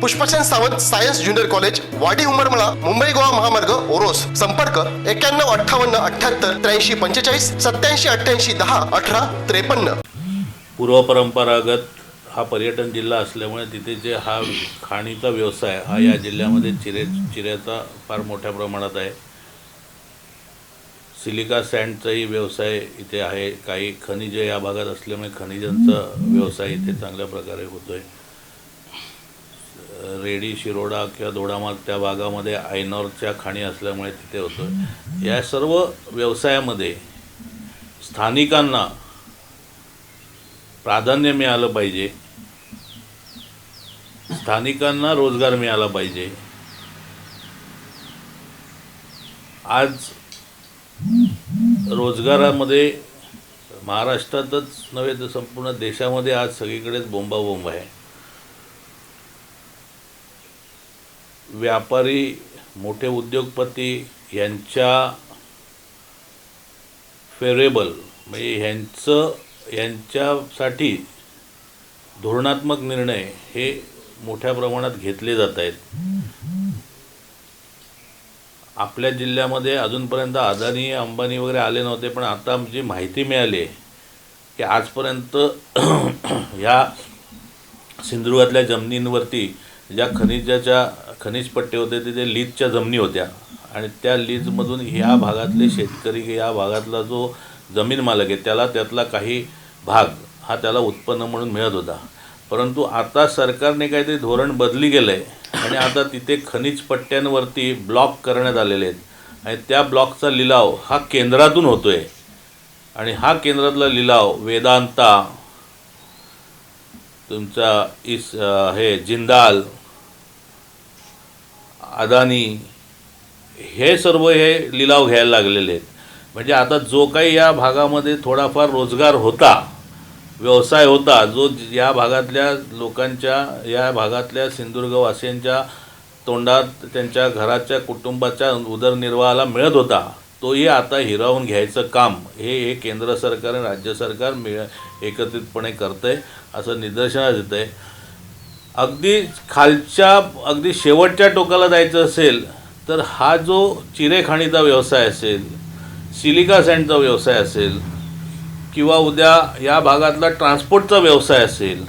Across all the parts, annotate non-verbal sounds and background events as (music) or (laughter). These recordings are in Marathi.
Pushpachand Sawant science junior college Wadi Umarmala Mumbai Goa महामार्ग ओरोस. संपर्क एक्क्याण्णव अठ्ठावन्न अठ्ठ्याहत्तर त्र्याऐंशी पंचेचाळीस सत्याऐंशी अठ्ठ्याऐंशी दहा अठरा त्रेपन्न. पूर्वपरंपरागत हा पर्यटन जिल्हा असल्यामुळे तिथे जे हा खाणीचा व्यवसाय हा या जिल्ह्यामध्ये चिरे चिऱ्याचा फार मोठ्या प्रमाणात आहे. सिलिका सँडचाही व्यवसाय इथे आहे. काही खनिजे या भागात असल्यामुळे खनिजांचा व्यवसाय इथे चांगल्या प्रकारे होतो आहे रेडी शिरोडा किंवा दोडामार्ग त्या भागामध्ये आयनॉरच्या खाणी असल्यामुळे तिथे होतो. या सर्व व्यवसायामध्ये स्थानिकांना प्राधान्य मिळालं पाहिजे. स्थानिकांना रोजगार मिळाला पाहिजे. आज रोजगारामध्ये महाराष्ट्रातच नव्हे तर संपूर्ण देशामध्ये आज सगळीकडेच बोंबाबोंब आहे. व्यापारी मोठे उद्योगपती यांच्या फेवरेबल म्हणजे ह्यांचं यांच्यासाठी धोरणात्मक निर्णय हे मोठ्या प्रमाणात घेतले जात आहेत. आपल्या जिल्ह्यामध्ये अजूनपर्यंत अदानी अंबानी वगैरे आले नव्हते पण आता जी माहिती मिळाली आहे की आजपर्यंत (clears throat) ह्या सिंधुदुर्गातल्या जमिनींवरती ज्या खनिजाच्या खनिज पट्टे होते तिथे लीजच्या जमिनी होत्या. आणि त्या लीजमधून ह्या भागातले शेतकरी या भागातला जो जमीन मालक आहे त्याला त्यातला काही भाग हा त्याला उत्पन्न म्हणून मिळत होता. परंतु आता सरकारने काहीतरी धोरण बदली गेलं आहे आणि आता तिथे खनिज पट्ट्यांवरती ब्लॉक करण्यात आलेले आहेत. आणि त्या ब्लॉकचा लिलाव हा केंद्रातून होतो आहे आणि हा केंद्रातला लिलाव वेदांता तुमचा इस हे जिंदाल अदानी हे सर्व हे लिलाव घ्यायला लागलेले आहेत. म्हणजे आता जो काही या भागामध्ये थोडाफार रोजगार होता व्यवसाय होता जो या भागातल्या लोकांच्या या भागातल्या सिंधुदुर्गवासियांच्या तोंडात त्यांच्या घराच्या कुटुंबाच्या उदरनिर्वाहाला मिळत होता तोही आता हिरावून घ्यायचं काम हे हे केंद्र सरकार आणि राज्य सरकार मिळ एकत्रितपणे करतं आहे असं निदर्शनास येतं आहे अगदी खालच्या अगदी शेवटच्या टोकाला जायचं असेल तर हा जो चिरेखाणीचा व्यवसाय असेल सिलिका सँडचा व्यवसाय असेल किंवा उद्या या भागातला ट्रान्सपोर्टचा व्यवसाय असेल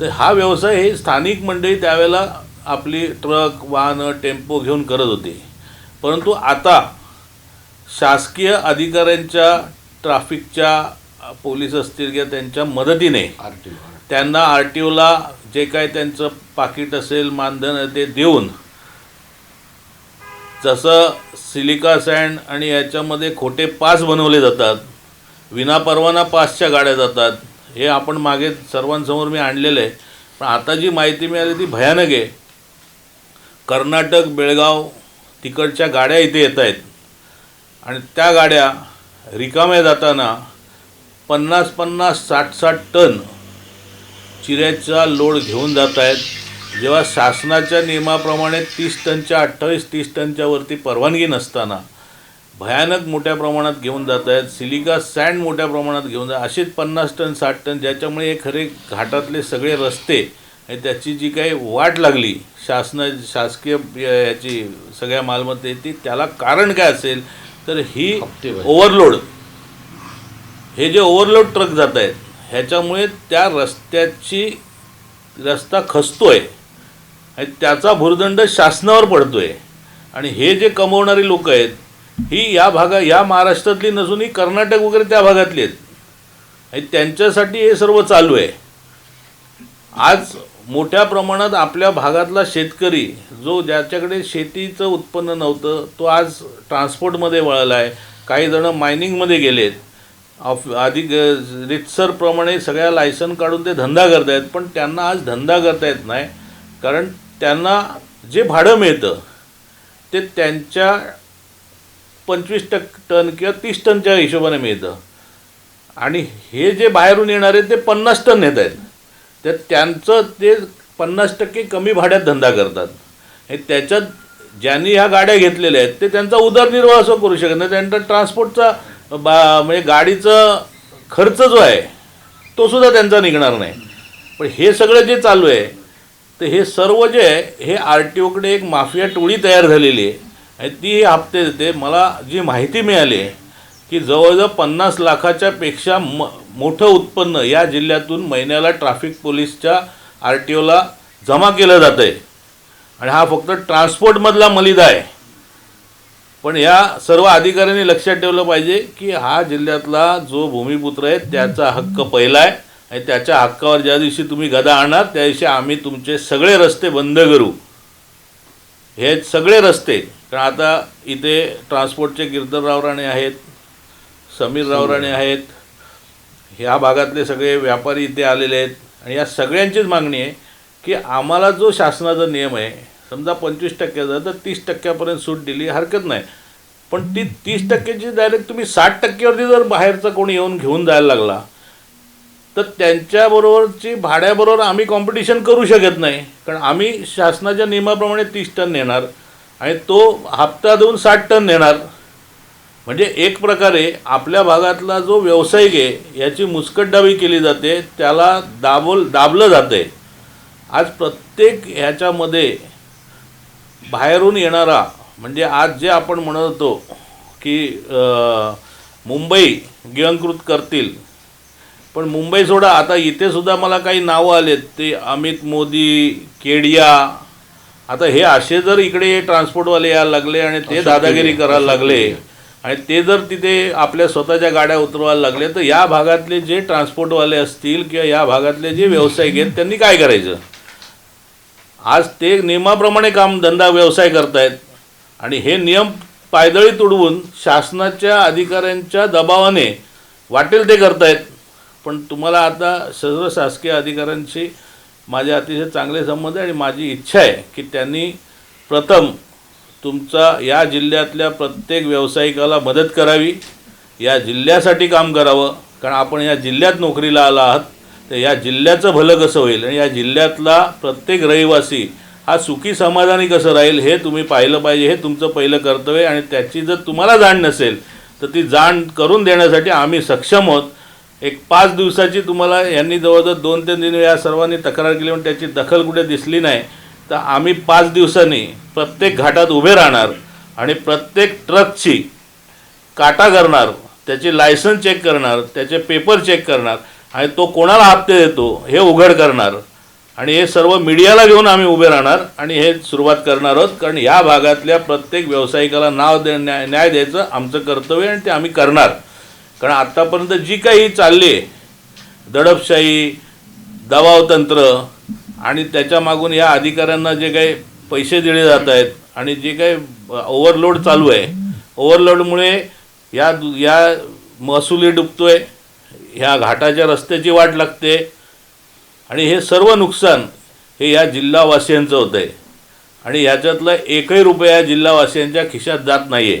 तर हा व्यवसाय हे स्थानिक मंडळी त्यावेळेला आपली ट्रक वाहनं टेम्पो घेऊन करत होते. परंतु आता शासकीय अधिकाऱ्यांच्या ट्राफिकच्या पोलीस असतील किंवा त्यांच्या मदतीने त्यांना आर टी ओला जे काय त्यांचं पाकिट असेल मानधन ते देऊन जसं सिलिका सँड आणि याच्यामध्ये खोटे पास बनवले जातात विनापरवाना पासच्या गाड्या जातात हे आपण मागे सर्वांसमोर मी आणलेलं आहे. पण आता जी माहिती मिळाली ती भयानक आहे. कर्नाटक बेळगाव तिकडच्या गाड्या इथे येत आहेत. आणि त्या गाड्या रिकाम्या जाताना पन्नास पन्नास साठ साठ टन चिऱ्याचा लोड घेऊन जात आहेत. जेव्हा शासनाच्या नियमाप्रमाणे तीस टनच्या अठ्ठावीस तीस टनच्या वरती परवानगी नसताना भयानक मोठ्या प्रमाणात घेऊन जात आहेत. सिलिका सँड मोठ्या प्रमाणात घेऊन जात असेच पन्नास टन साठ टन ज्याच्यामुळे हे खरे घाटातले सगळे रस्ते आणि त्याची जी काही वाट लागली शासना शासकीय याची सगळ्या मालमत्तेची त्याला कारण काय असेल? तर ही ओव्हरलोड. हे जे ओव्हरलोड ट्रक जात आहेत ह्याच्यामुळे त्या रस्त्याची रस्ता खचतोय आणि त्याचा भुर्दंड शासनावर पडतो आहे आणि हे जे कमवणारी लोक आहेत ही या भागा या महाराष्ट्रातली नसून ही कर्नाटक वगैरे त्या भागातली आहेत. आणि त्यांच्यासाठी हे सर्व चालू आहे. आज मोठ्या प्रमाणात आपल्या भागातला शेतकरी जो ज्याच्याकडे शेतीचं उत्पन्न नव्हतं तो आज ट्रान्सपोर्टमध्ये वळला आहे काही जणं मायनिंगमध्ये गेलेत. ऑफ आधी रितसरप्रमाणे सगळ्या लायसन काढून ते धंदा करतायत पण त्यांना आज धंदा करता येत नाही. कारण त्यांना जे भाडं मिळतं ते त्यांच्या पंचवीस टक टन किंवा तीस टनच्या हिशोबाने मिळतं. आणि हे जे बाहेरून येणारे ते पन्नास टन नेत आहेत. तर त्यांचं ते पन्नास टक्के कमी भाड्यात धंदा करतात. हे त्याच्यात ज्यांनी ह्या गाड्या घेतलेल्या आहेत ते त्यांचा उदरनिर्वाह असं करू शकत नाही. त्यांचा ट्रान्सपोर्टचा बा म्हणजे गाडीचा खर्च जो आहे तो सुद्धा त्यांचा निघणार नाही. पण हे सगळं जे चालू आहे तर हे सर्व जे आहे हे आर टी ओकडे एक माफिया टोळी तयार झालेली आहे. आणि ती हप्ते देते. मला जी माहिती मिळाली आहे की जवळजवळ पन्नास लाखाच्या पेक्षा म मोठं उत्पन्न या जिल्ह्यातून महिन्याला ट्रॅफिक पोलीसच्या आर टी ओला जमा केलं जातं आहे आणि हा फक्त ट्रान्सपोर्टमधला मलिदा आहे. पण या सर्व अधिकाऱ्यांनी लक्षात ठेवलं पाहिजे की हा जिल्ह्यातला जो भूमिपुत्र आहे त्याचा हक्क पहिला आहे. आणि त्याच्या हक्कावर ज्या दिवशी तुम्ही गदा आणणार त्या दिवशी आम्ही तुमचे सगळे रस्ते बंद करू. हे सगळे रस्ते कारण आता इथे ट्रान्सपोर्टचे गिरधरराव राणे आहेत समीर रावराणे आहेत. ह्या भागातले सगळे व्यापारी इथे आलेले आहेत. आणि या सगळ्यांचीच मागणी आहे की आम्हाला जो शासनाचा नियम आहे समजा पंचवीस टक्क्याचा तर तीस टक्क्यापर्यंत सूट दिली हरकत नाही. पण ती तीस टक्क्याची डायरेक्ट तुम्ही साठ टक्क्यावरती जर बाहेरचा कोणी येऊन घेऊन जायला लागला तर त्यांच्याबरोबरची भाड्याबरोबर आम्ही कॉम्पिटिशन करू शकत नाही. कारण आम्ही शासनाच्या नियमाप्रमाणे तीस टन नेणार आणि तो हप्ता देऊन साठ टन नेणार. म्हणजे एक प्रकारे आपल्या भागातला जो व्यावसायिक आहे याची मुस्कटदाबी केली जाते त्याला दाबोल दाबलं जाते आज प्रत्येक ह्याच्यामध्ये बाहेरून येणारा म्हणजे आज जे आपण म्हणत होतो की मुंबई गिळंकृत करतील. पण मुंबई सोडा आता इथे सुद्धा मला काही नावं आलेत. ते अमित मोदी केडिया आता हे असे जर इकडे ट्रान्सपोर्टवाले यायला लागले आणि ते दादागिरी करायला लागले आणि ते जर तिथे आपल्या स्वतःच्या गाड्या उतरवायला लागले तर या भागातले जे ट्रान्सपोर्टवाले असतील किंवा या भागातले जे व्यावसायिक आहेत त्यांनी काय करायचं? आज ते नियमाप्रमाणे काम धंदा व्यवसाय करतायत. आणि हे नियम पायदळी तुडवून शासनाच्या अधिकाऱ्यांच्या दबावाने वाटेल ते करतायत. पण तुम्हाला आता सर्व शासकीय अधिकाऱ्यांशी माझे अतिशय चांगले संबंध आहे आणि माझी इच्छा आहे की त्यांनी प्रथम तुमचा या जिल्ह्यातल्या प्रत्येक व्यावसायिकाला मदत करावी. या जिल्ह्यासाठी काम करावं. कारण आपण या जिल्ह्यात नोकरीला आला आहात. तर या जिल्ह्याचं भलं कसं होईल? आणि या जिल्ह्यातला प्रत्येक रहिवासी हा सुखी समाधानी कसं राहील हे तुम्ही पाहिलं पाहिजे हे तुमचं पहिलं कर्तव्य आणि त्याची जर तुम्हाला जाण नसेल तर ती जाण करून देण्यासाठी आम्ही सक्षम आहोत. एक पाच दिवसाची तुम्हाला यांनी जवळजवळ दोन तीन दिन या सर्वांनी तक्रार केली म्हणून त्याची दखल कुठे दिसली नाही. तर आम्ही पाच दिवसांनी प्रत्येक घाटात उभे राहणार आणि प्रत्येक ट्रकची काटा करणार त्याची लायसन्स चेक करणार त्याचे पेपर चेक करणार. आणि तो कोणाला हप्ते देतो हे उघड करणार. आणि हे सर्व मीडियाला घेऊन आम्ही उभे राहणार आणि हे सुरुवात करणार आहोत. कारण या भागातल्या प्रत्येक व्यावसायिकाला नाव दे न्याय न्याय द्यायचं आमचं कर्तव्य आणि ते आम्ही करणार. कारण आत्तापर्यंत जी काही चालली आहे दडपशाही दबावतंत्र आणि त्याच्या मागून या अधिकाऱ्यांना जे काही पैसे दिले जात आहेत आणि जे काही ओव्हरलोड चालू आहे. ओव्हरलोडमुळे या दु- या महसुली आहे ह्या घाटाच्या रस्त्याची वाट लागते. आणि हे सर्व नुकसान हे या जिल्हावासियांचं होतं आहे आणि ह्याच्यातला एकही रुपया या जिल्हावासियांच्या खिशात जात नाही आहे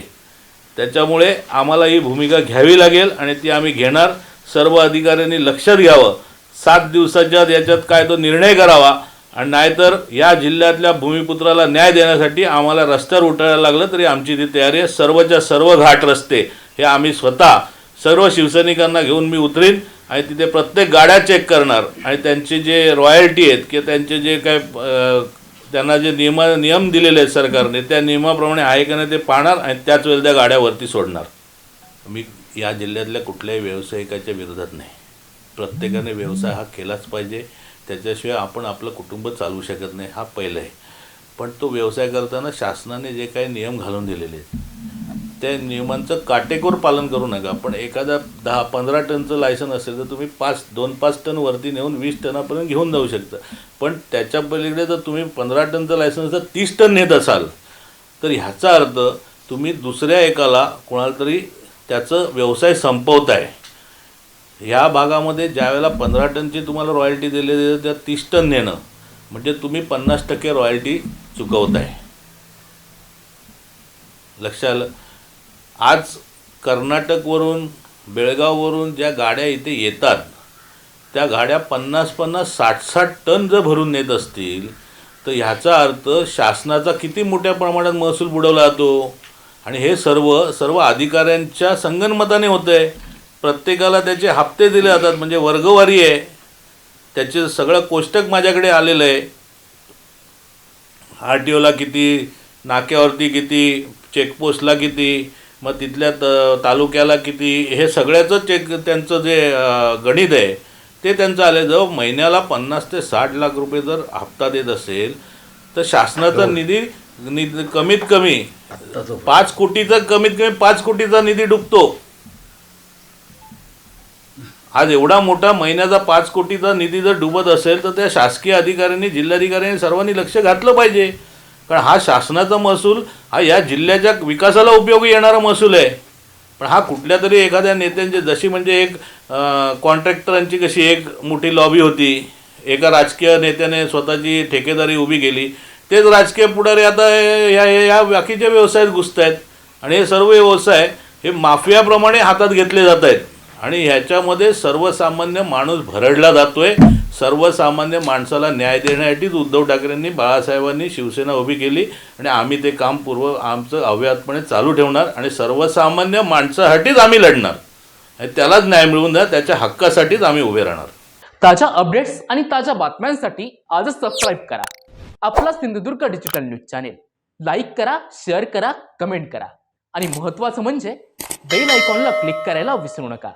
त्याच्यामुळे आम्हाला ही भूमिका घ्यावी लागेल आणि ती आम्ही घेणार. सर्व अधिकाऱ्यांनी लक्षात घ्यावं. सात दिवसाच्या याच्यात काय तो निर्णय करावा. आणि नाहीतर या जिल्ह्यातल्या भूमिपुत्राला न्याय देण्यासाठी आम्हाला रस्त्यावर उठायला लागलं तरी आमची ती तयारी आहे सर्वच्या सर्व घाट रस्ते हे आम्ही स्वतः सर्व शिवसैनिकांना घेऊन मी उतरीन आणि तिथे प्रत्येक गाड्या चेक करणार. आणि त्यांचे जे रॉयल्टी आहेत किंवा त्यांचे जे काय त्यांना जे नियम नियम दिलेले आहेत सरकारने त्या नियमाप्रमाणे आहे का नाही ते पाहणार आणि त्याच वेळेला त्या गाड्यावरती सोडणार. मी या जिल्ह्यातल्या कुठल्याही व्यावसायिकाच्या विरोधात नाही. प्रत्येकाने व्यवसाय हा केलाच पाहिजे. त्याच्याशिवाय आपण आपलं कुटुंब चालवू शकत नाही हा पहिलं आहे. पण तो व्यवसाय करताना शासनाने जे काही नियम घालून दिलेले आहेत त्या नियमांचं काटेकोर पालन करू नका. पण एखादा दहा पंधरा टनचं लायसन असेल तर तुम्ही पाच दोन पाच टन वरती नेऊन वीस टनापर्यंत घेऊन जाऊ शकता. पण त्याच्या पलीकडे जर तुम्ही पंधरा टनचं लायसन जर तीस टन नेत असाल तर ह्याचा अर्थ तुम्ही दुसऱ्या एकाला कोणाला तरी त्याचं व्यवसाय संपवताय. ह्या भागामध्ये ज्यावेळेला पंधरा टनची तुम्हाला रॉयल्टी दिलेली आहे त्या तीस टन नेणं. म्हणजे तुम्ही पन्नास टक्के रॉयल्टी चुकवताय. लक्षात आज कर्नाटकवरून बेळगाववरून ज्या गाड्या इथे येतात त्या गाड्या पन्नास पन्नास साठ साठ टन जर भरून नेत असतील तर ह्याचा अर्थ शासनाचा किती मोठ्या प्रमाणात महसूल बुडवला जातो? आणि हे सर्व सर्व अधिकाऱ्यांच्या संगनमताने होतं आहे प्रत्येकाला त्याचे हप्ते दिले जातात म्हणजे वर्गवारी आहे. त्याचे सगळं कोष्टक माझ्याकडे आलेलं आहे. आर टी ओला किती नाक्यावरती किती चेकपोस्टला किती मग तिथल्या त तालुक्याला किती हे सगळ्याचं चेक त्यांचं जे गणित आहे ते त्यांचं आलं जवळ महिन्याला पन्नास ते साठ लाख रुपये जर हप्ता देत असेल तर शासनाचा निधी निधी कमीत कमी पाच कोटीचा कमीत कमी पाच कोटीचा निधी डुबतो. आज एवढा मोठा महिन्याचा पाच कोटीचा निधी जर डुबत असेल तर त्या शासकीय अधिकाऱ्यांनी जिल्हाधिकाऱ्यांनी सर्वांनी लक्ष घातलं पाहिजे. कारण हा शासनाचा महसूल हा या जिल्ह्याच्या विकासाला उपयोगी येणारा महसूल आहे. पण हा कुठल्या तरी एखाद्या नेत्यांची जशी म्हणजे एक कॉन्ट्रॅक्टरांची कशी एक मोठी लॉबी होती एका राजकीय नेत्याने स्वतःची ठेकेदारी उभी केली तेच राजकीय पुढारी आता या या बाकीच्या व्यवसायात घुसत आहेत आणि हे सर्व व्यवसाय हे माफियाप्रमाणे हातात घेतले जात आहेत आणि ह्याच्यामध्ये सर्वसामान्य माणूस भरडला जातोय. सर्वसामान्य माणसाला न्याय देण्यासाठीच उद्धव ठाकरेंनी बाळासाहेबांनी शिवसेना उभी केली आणि आम्ही ते काम पूर्व आमचं अव्याहतपणे चालू ठेवणार आणि सर्वसामान्य माणसासाठीच आम्ही लढणार. आणि त्यालाच न्याय मिळवून द्या त्याच्या हक्कासाठीच आम्ही उभे राहणार. ताज्या अपडेट्स आणि ताज्या बातम्यांसाठी आजच सबस्क्राईब करा. आपला Sindhudurg digital news channel like करा शेअर करा कमेंट करा. आणि महत्त्वाचं म्हणजे बेल आयकॉनला क्लिक करायला विसरू नका.